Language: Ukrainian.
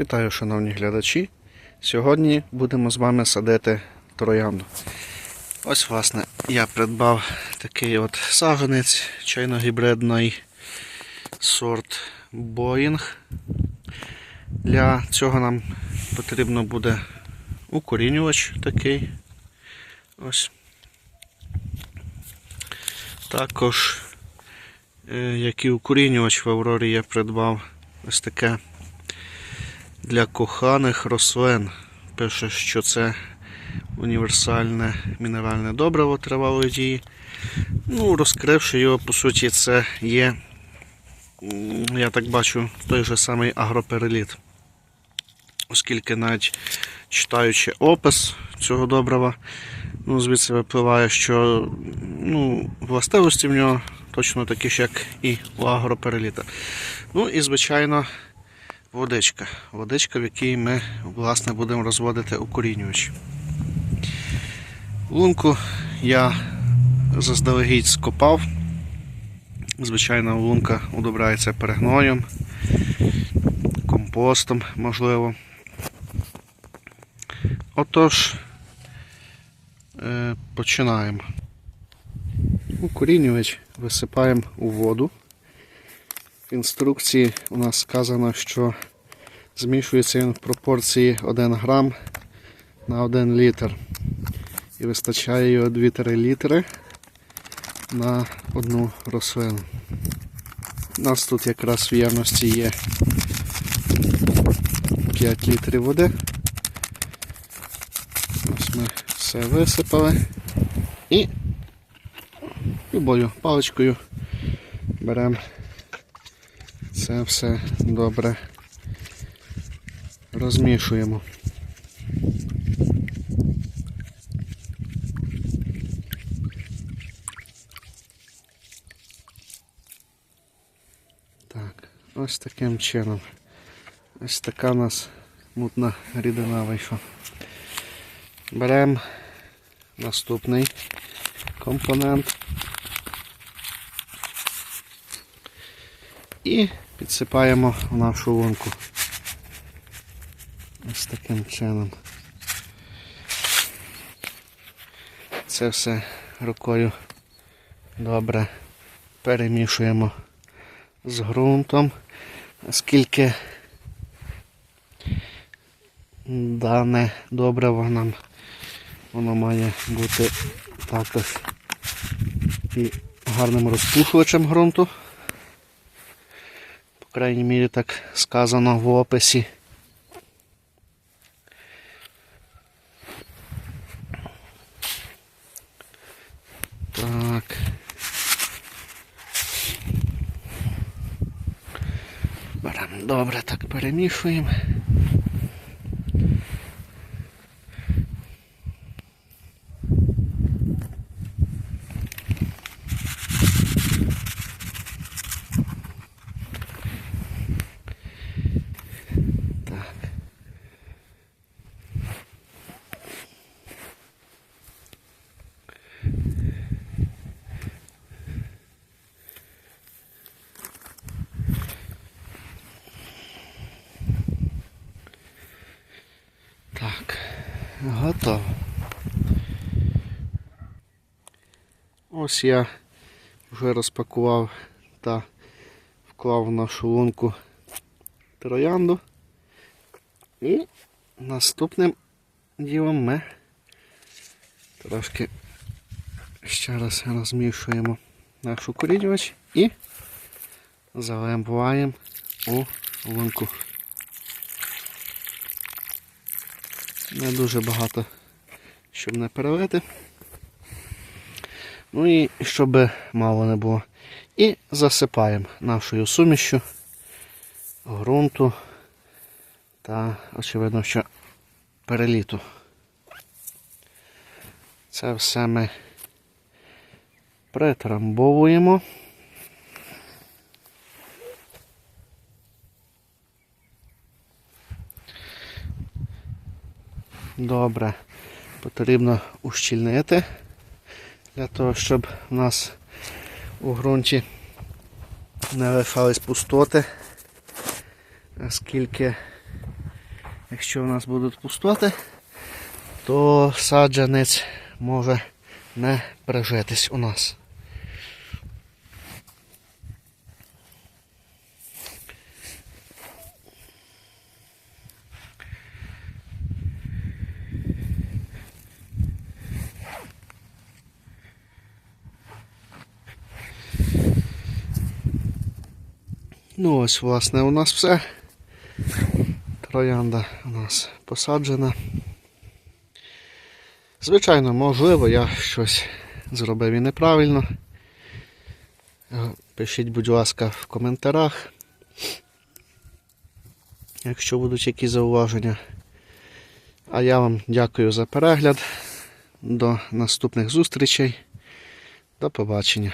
Вітаю, шановні глядачі. Сьогодні будемо з вами садити троянду. Ось, власне, я придбав такий от саджанець чайно-гібридний сорт Боїнг. Для цього нам потрібно буде укорінювач такий. Ось. Також, е, як і укорінювач в Аврорі я придбав ось таке для коханих рослин. Пише, що це універсальне мінеральне добриво тривалої дії. Ну, розкривши його, по суті, це є, я так бачу, той же самий агропереліт. Оскільки навіть читаючи опис цього добрива, ну, звідси випливає, що ну, властивості в нього точно такі ж, як і у агропереліта. Ну і, звичайно, водичка. Водичка, в якій ми власне будемо розводити укорінювач. Лунку я заздалегідь скопав. Звичайно, лунка удобрається перегноєм, компостом, можливо. Отож, е, починаємо. Укорінювач висипаємо у воду. Інструкції у нас сказано, що змішується він в пропорції 1 грам на 1 літр. І вистачає його 2-3 літри на одну рослину. У нас тут якраз в ємності є 5 літрів води. Ось ми все висипали і любою паличкою беремо це все добре розмішуємо. Так, ось таким чином. Ось така у нас мутна рідина вийшла. Беремо наступний компонент і підсипаємо в нашу лунку. Ось таким чином. Це все рукою добре перемішуємо з ґрунтом, оскільки дане добриво нам воно має бути також і гарним розпушувачем ґрунту. По крайній мірі так сказано в описі. Так. Беремо добре, так перемішуємо. Так. Так, готово. Ось я вже розпакував та вклав в нашу лунку троянду. І наступним ділом ми трошки ще раз розмішуємо наш укорінювач і заливаємо у лунку. Не дуже багато, щоб не перелити. Ну і щоб мало не було. І засипаємо нашою сумішю ґрунту та, очевидно, що переліту. Це все ми притрамбовуємо. Добре, потрібно ущільнити для того, щоб у нас у ґрунті не лишались пустоти, оскільки Якщо в нас будуть пустоти, то саджанець може не прижитись у нас. Ну ось, власне, у нас все. Троянда у нас посаджена. Звичайно, можливо, я щось зробив і неправильно. Е, Пишіть, будь ласка, в коментарях, якщо будуть якісь зауваження. А я вам дякую за перегляд. До наступних зустрічей. До побачення.